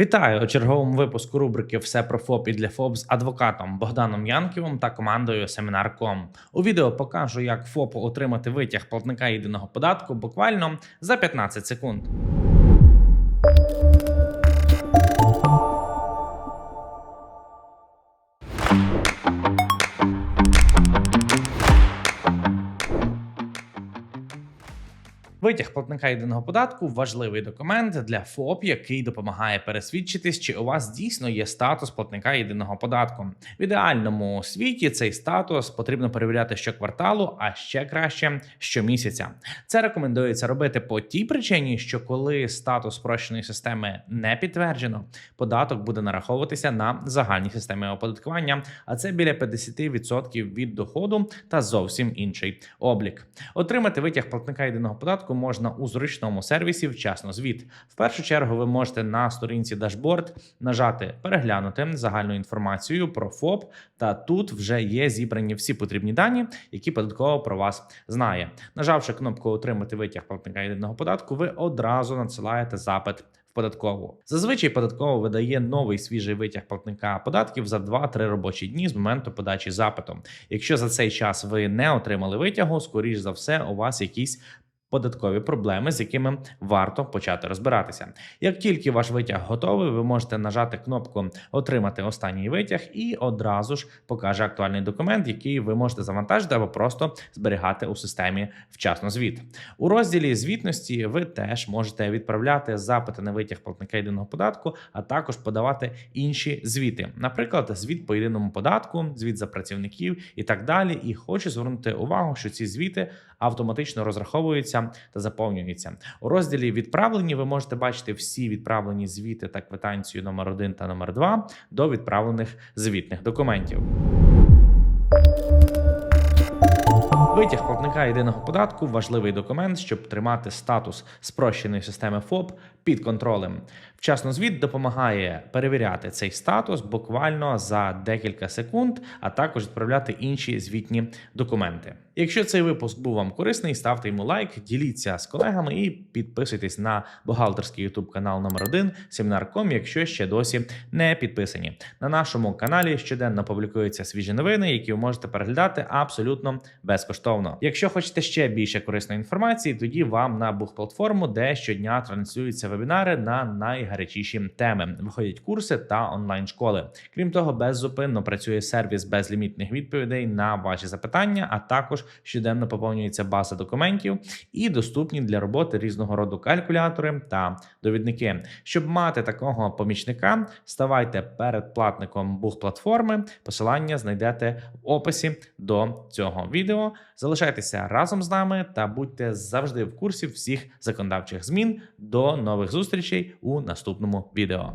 Вітаю у черговому випуску рубрики Все про ФОП і для ФОП з адвокатом Богданом Янківим та командою Семінар.ком. У відео покажу, як ФОПу отримати витяг платника єдиного податку буквально за 15 секунд. Витяг платника єдиного податку важливий документ для ФОП, який допомагає пересвідчитись, чи у вас дійсно є статус платника єдиного податку. В ідеальному світі цей статус потрібно перевіряти щокварталу, а ще краще щомісяця. Це рекомендується робити по тій причині, що коли статус спрощеної системи не підтверджено, податок буде нараховуватися на загальній системі оподаткування, а це біля 50% від доходу та зовсім інший облік. Отримати витяг платника єдиного податку можна у зручному сервісі вчасно звіт. В першу чергу ви можете на сторінці дашборд нажати переглянути загальну інформацію про ФОП, та тут вже є зібрані всі потрібні дані, які податково про вас знає. Нажавши кнопку Отримати витяг платника єдиного податку, ви одразу надсилаєте запит. Податкову зазвичай податково видає новий свіжий витяг платника податків за 2-3 робочі дні з моменту подачі запиту. Якщо за цей час ви не отримали витягу, скоріш за все, у вас якісь податкові проблеми, з якими варто почати розбиратися. Як тільки ваш витяг готовий, ви можете нажати кнопку Отримати останній витяг, і одразу ж покаже актуальний документ, який ви можете завантажити або просто зберігати у системі вчасно звіт. У розділі звітності ви теж можете відправляти запити на витяг платника єдиного податку, а також подавати інші звіти, наприклад, звіт по єдиному податку, звіт за працівників і так далі. І хочу звернути увагу, що ці звіти автоматично розраховуються та заповнюються. У розділі відправлені ви можете бачити всі відправлені звіти та квитанцію номер 1 та номер 2 до відправлених звітних документів. Витяг платника єдиного податку важливий документ, щоб тримати статус спрощеної системи ФОП під контролем. Вчасно звіт допомагає перевіряти цей статус буквально за декілька секунд, а також відправляти інші звітні документи. Якщо цей випуск був вам корисний, ставте йому лайк, діліться з колегами і підписуйтесь на бухгалтерський ютуб канал номер 1 Семінар.ком, якщо ще досі не підписані. На нашому каналі щоденно публікуються свіжі новини, які ви можете переглядати абсолютно безкоштовно. Якщо хочете ще більше корисної інформації, тоді вам на бухплатформу, де щодня транслюються вебінари на найгарячіші теми. Виходять курси та онлайн школи. Крім того, беззупинно працює сервіс безлімітних відповідей на ваші запитання, а щоденно поповнюється база документів і доступні для роботи різного роду калькулятори та довідники. Щоб мати такого помічника, ставайте передплатником бухплатформи. Посилання знайдете в описі до цього відео. Залишайтеся разом з нами та будьте завжди в курсі всіх законодавчих змін. До нових зустрічей у наступному відео.